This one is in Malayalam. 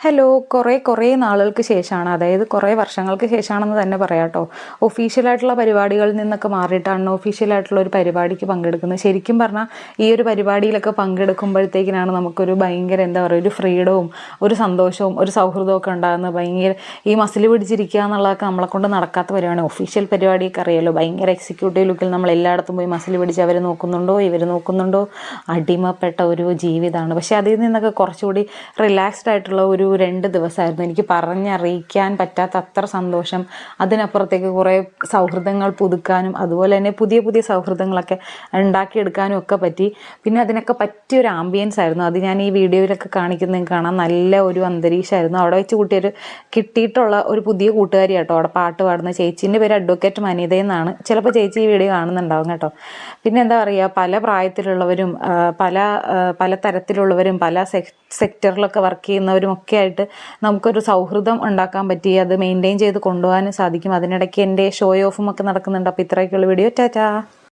ഹലോ കുറേ കുറേ നാളുകൾക്ക് ശേഷമാണ്. അതായത് കുറേ വർഷങ്ങൾക്ക് ശേഷമാണെന്ന് തന്നെ പറയാം കേട്ടോ. ഒഫീഷ്യലായിട്ടുള്ള പരിപാടികളിൽ നിന്നൊക്കെ മാറിയിട്ടാണ് ഒഫീഷ്യലായിട്ടുള്ള ഒരു പരിപാടിക്ക് പങ്കെടുക്കുന്നത്. ശരിക്കും പറഞ്ഞാൽ ഈ ഒരു പരിപാടിയിലൊക്കെ പങ്കെടുക്കുമ്പോഴത്തേക്കിനാണ് നമുക്കൊരു ഭയങ്കര എന്താ പറയുക ഒരു ഫ്രീഡവും ഒരു സന്തോഷവും ഒരു സൗഹൃദവും ഒക്കെ ഉണ്ടാകുന്നത്. ഭയങ്കര ഈ മസിൽ പിടിച്ചിരിക്കുക എന്നുള്ളതൊക്കെ നമ്മളെ കൊണ്ട് നടക്കാത്ത പരിപാടിയാണ്. ഒഫീഷ്യൽ പരിപാടിയൊക്കെ അറിയാലോ ഭയങ്കര എക്സിക്യൂട്ടീവ് ലുക്കിൽ നമ്മൾ എല്ലായിടത്തും പോയി മസിൽ പിടിച്ച് അവർ നോക്കുന്നുണ്ടോ ഇവർ നോക്കുന്നുണ്ടോ? അടിമപ്പെട്ട ഒരു ജീവിതമാണ്. പക്ഷേ അതിൽ നിന്നൊക്കെ കുറച്ചുകൂടി റിലാക്സ്ഡ് ആയിട്ടുള്ള ഒരു രണ്ട് ദിവസമായിരുന്നു. എനിക്ക് പറഞ്ഞറിയിക്കാൻ പറ്റാത്ത അത്ര സന്തോഷം. അതിനപ്പുറത്തേക്ക് കുറേ സൗഹൃദങ്ങൾ പുതുക്കാനും അതുപോലെ തന്നെ പുതിയ പുതിയ സൗഹൃദങ്ങളൊക്കെ ഉണ്ടാക്കിയെടുക്കാനും ഒക്കെ പറ്റി. പിന്നെ അതിനൊക്കെ പറ്റിയ ഒരു ആംബിയൻസ് ആയിരുന്നു. അത് ഞാൻ ഈ വീഡിയോയിലൊക്കെ കാണിക്കുന്നത് കാണാൻ നല്ല ഒരു അന്തരീക്ഷമായിരുന്നു. അവിടെ വെച്ച് കൂട്ടിയൊരു കിട്ടിയിട്ടുള്ള ഒരു പുതിയ കൂട്ടുകാരി കേട്ടോ അവിടെ പാട്ട് പാടുന്ന ചേച്ചീന്റെ പേര് അഡ്വക്കേറ്റ് മനിത എന്നാണ്. ചിലപ്പോൾ ചേച്ചി ഈ വീഡിയോ കാണുന്നുണ്ടാവും കേട്ടോ. പിന്നെ എന്താ പറയുക പല പ്രായത്തിലുള്ളവരും പല പല തരത്തിലുള്ളവരും പല സെക് സെക്ടറിലൊക്കെ വർക്ക് ചെയ്യുന്നവരും ഒക്കെ ആയിട്ട് നമുക്കൊരു സൗഹൃദം ഉണ്ടാക്കാൻ പറ്റി അത് മെയിന്റെയിൻ ചെയ്ത് കൊണ്ടുപോകാനും സാധിക്കും. അതിനിടയ്ക്ക് എന്റെ ഷോ ഓഫും ഒക്കെ നടക്കുന്നുണ്ട്. അപ്പോൾ ഇത്രയൊക്കെയുള്ള വീഡിയോ. ടാറ്റാ.